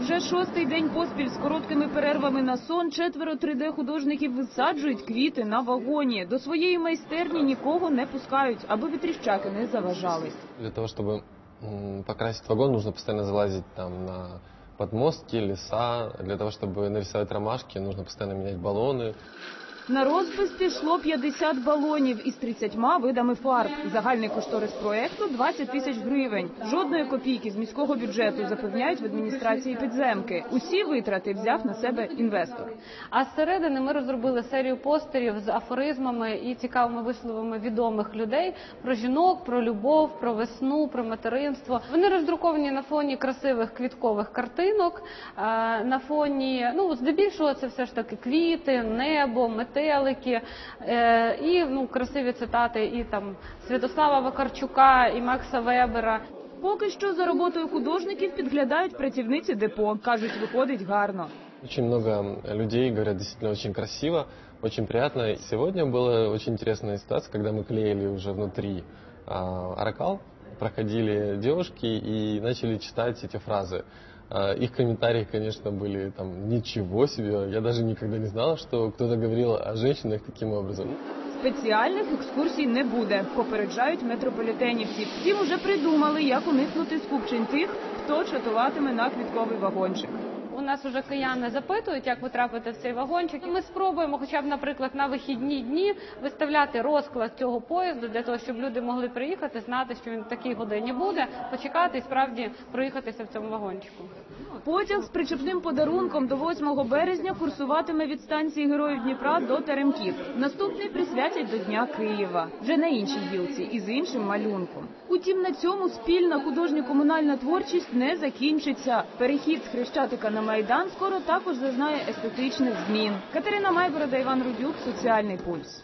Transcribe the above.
Вже шостий день поспіль з короткими перервами на сон четверо 3D-художників висаджують квіти на вагоні. До своєї майстерні нікого не пускають, аби вітріщаки не заважали. Для того, чтобы м, покрасить вагон, нужно постоянно залазить там на подмостки, леса. Для того, чтобы нарисовать ромашки, нужно постоянно менять баллоны. На розпис пішло 50 балонів із 30 видами фарб. Загальний кошторис проекту 20 тисяч гривень. Жодної копійки з міського бюджету запевняють в адміністрації підземки. Усі витрати взяв на себе інвестор. А зсередини ми розробили серію постерів з афоризмами і цікавими висловами відомих людей про жінок, про любов, про весну, про материнство. Вони роздруковані на фоні красивих квіткових картинок, е, на фоні, ну здебільшого, це все ж таки квіти, небо, метелики е, і ну красиві цитати і там Святослава Вакарчука і Макса Вебера. Поки що за роботою художників підглядають працівниці депо. кажуть, виходить гарно. Очень много людей говорят действительно очень красиво, очень приятно. И Сегодня была очень интересная ситуация, когда мы клеили уже внутри а, аркал, проходили девушки и начали читать эти фразы. Их комментарии, конечно, были там «Ничего себе!» Я даже никогда не знала, что кто-то говорил о женщинах таким образом. Спеціальних екскурсій не буде, попереджають метрополітенівці. Всім уже придумали, як уникнути скупчень тих, хто чатуватиме на квітковий вагончик. У нас уже кияни запитують, як потрапити в цей вагончик. Ми спробуємо, хоча б, наприклад, на вихідні дні виставляти розклад цього поїзду для того, щоб люди могли приїхати, знати, що він в такій годині буде, почекати і справді проїхатися в цьому вагончику. Потяг з причепним подарунком до 8 березня курсуватиме від станції Героїв Дніпра до Теремків. Наступний присвятять до Дня Києва, вже на іншій гілці і з іншим малюнком. Утім, на цьому спільна художньо-комунальна творчість не закінчиться. Перехід з Хрещатика на Майдан скоро також зазнає естетичних змін. Катерина Майборода, Іван Рудюк, Соціальний пульс.